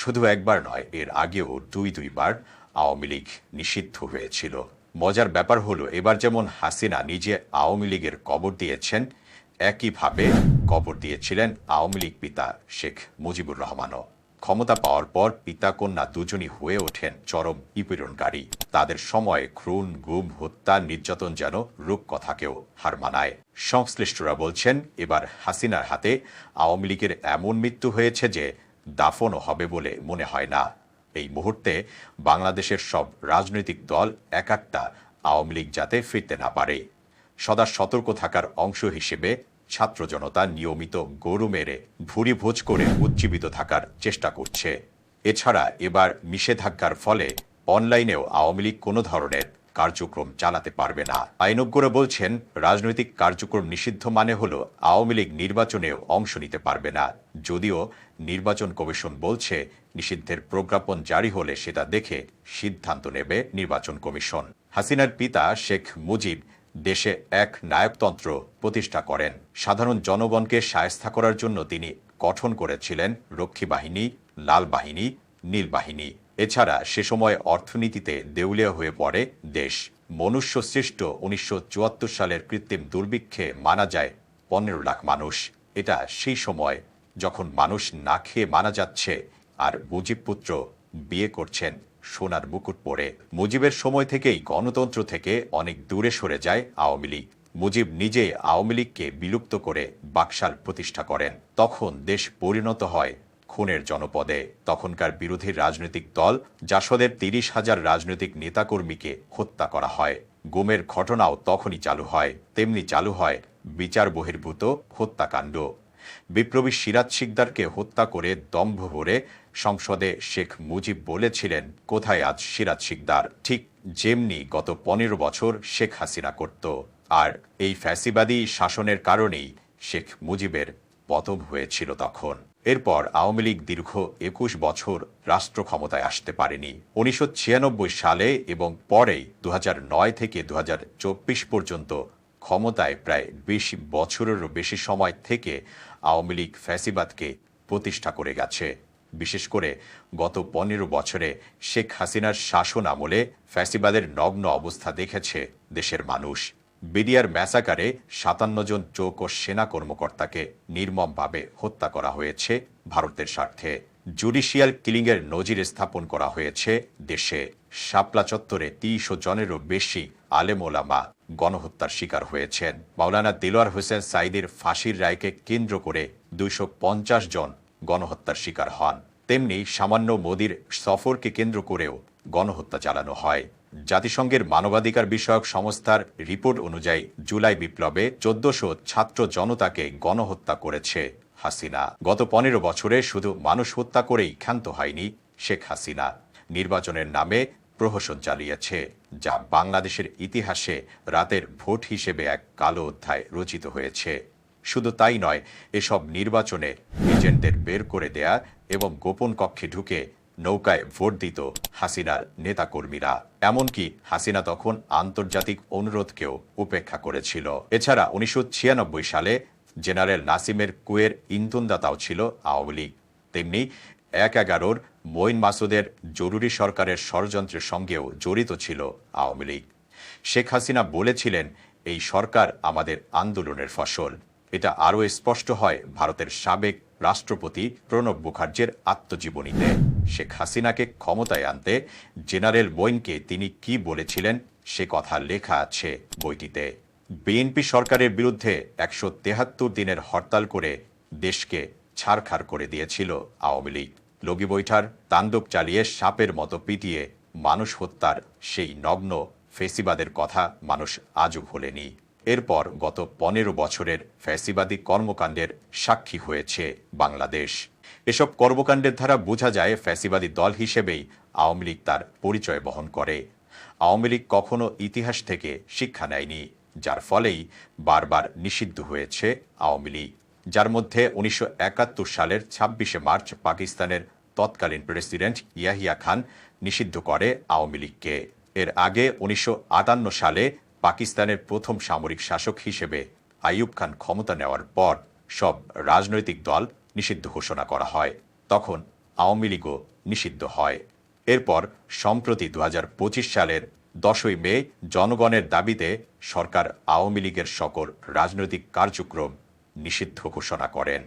শুধু একবার নয়, এর আগেও দুই দুইবার আওয়ামী লীগ নিষিদ্ধ হয়েছিল। মজার ব্যাপার হলো, এবার যেমন হাসিনা নিজে আওয়ামী লীগের কবর দিয়েছেন, একইভাবে কবর দিয়েছিলেন আওয়ামী লীগ পিতা শেখ মুজিবুর রহমানও। ক্ষমতা পাওয়ার পর পিতা কন্যা দুজনই হয়ে ওঠেন চরম বিপীড়নকারী তাদের সময় খুন, গুম, হত্যা, নির্যাতন যেন রূপকথাকেও হার মানায়। সংশ্লিষ্টরা বলছেন, এবার হাসিনার হাতে আওয়ামী লীগের এমন মৃত্যু হয়েছে যে দাফনও হবে বলে মনে হয় না। এই মুহূর্তে বাংলাদেশের সব রাজনৈতিক দল এক একটা আওয়ামী লীগ যাতে ফিরতে না পারে। সদা সতর্ক থাকার অংশ হিসেবে ছাত্র জনতা নিয়মিত গরু মেরে ভুরি ভোজ করে উজ্জীবিত থাকার চেষ্টা করছে। এছাড়া এবার নিষেধাজ্ঞার ফলে অনলাইনেও আওয়ামী লীগ কোনো ধরনের কার্যক্রম চালাতে পারবে না। আইনজ্ঞরা বলছেন, রাজনৈতিক কার্যক্রম নিষিদ্ধ মানে হল আওয়ামী লীগ নির্বাচনেও অংশ নিতে পারবে না। যদিও নির্বাচন কমিশন বলছে, নিষিদ্ধের প্রজ্ঞাপন জারি হলে সেটা দেখে সিদ্ধান্ত নেবে নির্বাচন কমিশন। হাসিনার পিতা শেখ মুজিব দেশে এক নায়কতন্ত্র প্রতিষ্ঠা করেন। সাধারণ জনগণকে সায়স্তা করার জন্য তিনি গঠন করেছিলেন রক্ষী বাহিনী, লাল বাহিনী, নীল বাহিনী। এছাড়া সে সময় অর্থনীতিতে দেউলিয়া হয়ে পড়ে দেশ। মনুষ্য সৃষ্ট উনিশশো চুয়াত্তর সালের কৃত্রিম দুর্ভিক্ষে মারা যায় পনেরো লাখ মানুষ। এটা সেই সময় যখন মানুষ না খেয়ে মারা যাচ্ছে আর মুজিব পুত্র বিয়ে করছেন সোনার মুকুট পরে। মুজিবের সময় থেকেই গণতন্ত্র থেকে অনেক দূরে সরে যায় আওয়ামী লীগ। মুজিব নিজে আওয়ামী লীগকে বিলুপ্ত করে বাকশাল প্রতিষ্ঠা করেন। তখন দেশ পরিণত হয় খুনের জনপদে। তখনকার বিরোধী রাজনৈতিক দল জাসদের তিরিশ হাজার রাজনৈতিক নেতাকর্মীকে হত্যা করা হয়। গুমের ঘটনাও তখনই চালু হয়, তেমনি চালু হয় বিচার বহির্ভূত হত্যাকাণ্ড। বিপ্লবী সিরাজ শিকদারকে হত্যা করে দম্ভ ভরে সংসদে শেখ মুজিব বলেছিলেন, কোথায় আজ সিরাজ শিকদার? ঠিক যেমনি গত পনেরো বছর শেখ হাসিনা করত। আর এই ফ্যাসিবাদী শাসনের কারণেই শেখ মুজিবের পতন হয়েছিল তখন। এরপর আওয়ামী লীগ দীর্ঘ একুশ বছর রাষ্ট্র ক্ষমতায় আসতে পারেনি। উনিশশো ছিয়ানব্বই সালে এবং পরেই দু নয় থেকে দুহাজার চব্বিশ পর্যন্ত ক্ষমতায় প্রায় বিশ বছরেরও বেশি সময় থেকে আওয়ামী লীগ ফ্যাসিবাদকে প্রতিষ্ঠা করে গেছে। বিশেষ করে গত পনেরো বছরে শেখ হাসিনার শাসন আমলে ফ্যাসিবাদের নগ্ন অবস্থা দেখেছে দেশের মানুষ। বিডিআর ম্যাসাকারে সাতান্ন জন চৌক সেনা কর্মকর্তাকে নির্মমভাবে হত্যা করা হয়েছে ভারতের স্বার্থে। জুডিশিয়াল কিলিংয়ের নজির স্থাপন করা হয়েছে দেশে। শাপলা চত্বরে তিনশো জনেরও বেশি আলেমোলামা গণহত্যার শিকার হয়েছেন। মাওলানা দিলওয়ার হোসেন সাইদের ফাঁসির রায়কে কেন্দ্র করে দুইশ পঞ্চাশ জন গণহত্যার শিকার হন। তেমনি সামান্য মোদির সফরকে কেন্দ্র করেও গণহত্যা চালানো হয়। জাতিসংঘের মানবাধিকার বিষয়ক সংস্থার রিপোর্ট অনুযায়ী জুলাই বিপ্লবে চোদ্দশো ছাত্র জনতাকে গণহত্যা করেছে হাসিনা। গত পনেরো বছরে শুধু মানুষ হত্যা করেই ক্ষান্ত হয়নি শেখ হাসিনা। নির্বাচনের নামে প্রহসন চালিয়েছে, যা বাংলাদেশের ইতিহাসে রাতের ভোট হিসেবে এক কালো অধ্যায় রচিত হয়েছে। শুধু তাই নয়, এসব নির্বাচনে এজেন্টদের বের করে দেয়া এবং গোপন কক্ষে ঢুকে নৌকায় ভোট দিত হাসিনার নেতাকর্মীরা। এমনকি হাসিনা তখন আন্তর্জাতিক অনুরোধকেও উপেক্ষা করেছিল। এছাড়া উনিশশো ছিয়ানব্বই সালে জেনারেল নাসিমের কুয়ের ইন্ধনদাতাও ছিল আওয়ামী লীগ। তেমনি এক এগারোর মঈন মাসুদের জরুরি সরকারের ষড়যন্ত্রের সঙ্গেও জড়িত ছিল আওয়ামী লীগ। শেখ হাসিনা বলেছিলেন, এই সরকার আমাদের আন্দোলনের ফসল। এটা আরও স্পষ্ট হয় ভারতের সাবেক রাষ্ট্রপতি প্রণব মুখার্জের আত্মজীবনীতে। শেখ হাসিনাকে ক্ষমতায় আনতে জেনারেল বইনকে তিনি কি বলেছিলেন সে কথা লেখা আছে বইটিতে। বিএনপি সরকারের বিরুদ্ধে একশো তেহাত্তর দিনের হরতাল করে দেশকে ছাড়খাড় করে দিয়েছিল আওয়ামী লীগ। লগি বৈঠার, তাণ্ডব চালিয়ে সাপের মতো পিটিয়ে মানুষ হত্যার সেই নগ্ন ফেসিবাদের কথা মানুষ আজও ভোলেনি। এরপর গত পনেরো বছরের ফ্যাসিবাদী কর্মকাণ্ডের সাক্ষী হয়েছে বাংলাদেশ। এসব কর্মকাণ্ডের দ্বারা বোঝা যায় ফ্যাসিবাদী দল হিসেবেই আওয়ামী লীগ তার পরিচয় বহন করে। আওয়ামী লীগ কখনো ইতিহাস থেকে শিক্ষা নেয়নি, যার ফলেই বারবার নিষিদ্ধ হয়েছে আওয়ামী লীগ, যার মধ্যে উনিশশো একাত্তর সালের ছাব্বিশে মার্চ পাকিস্তানের তৎকালীন প্রেসিডেন্ট ইয়াহিয়া খান নিষিদ্ধ করে আওয়ামী লীগকে। এর আগে উনিশশো আটান্ন সালে পাকিস্তানের প্রথম সামরিক শাসক হিসেবে আইয়ুব খান ক্ষমতা নেওয়ার পর সব রাজনৈতিক দল নিষিদ্ধ ঘোষণা করা হয়। তখন আওয়ামী লীগও নিষিদ্ধ হয়। এরপর সম্প্রতি দু হাজার পঁচিশ সালের দশই মে জনগণের দাবিতে সরকার আওয়ামী লীগের সকল রাজনৈতিক কার্যক্রম নিষিদ্ধ ঘোষণা করেন।